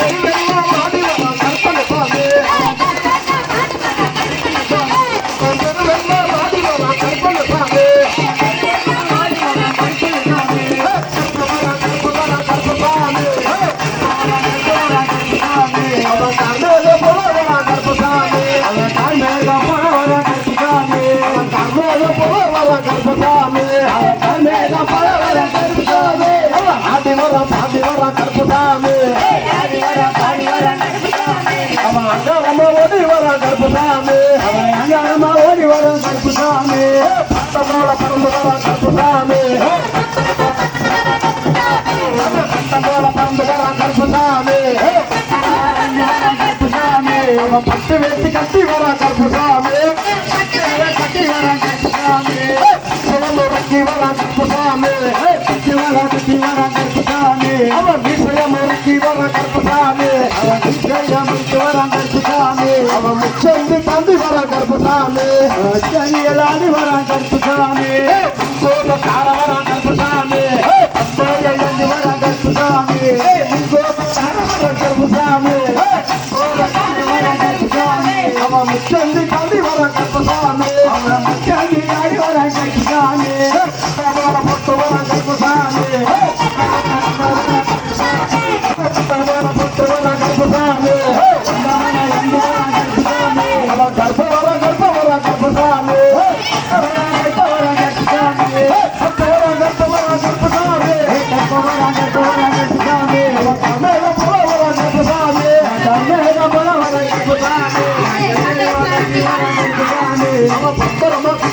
Thank you. அவன் அங்காரமா ஓடி வரான் கருப்பு சாமி அவன் அங்காரமா ஓடி வரான் கருப்பு சாமி பட்டமோட பறந்து வரான் கருப்பு சாமி பட்டமோட பறந்து வரான் பட்டு வேட்டி கட்டி அமைத்து வரான் கருப்புசாமி அவன் முச்சந்து தந்து வரான் கருப்புசாமி கையலாடி வரான் கருப்புசாமி சோழ கார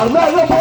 I'm not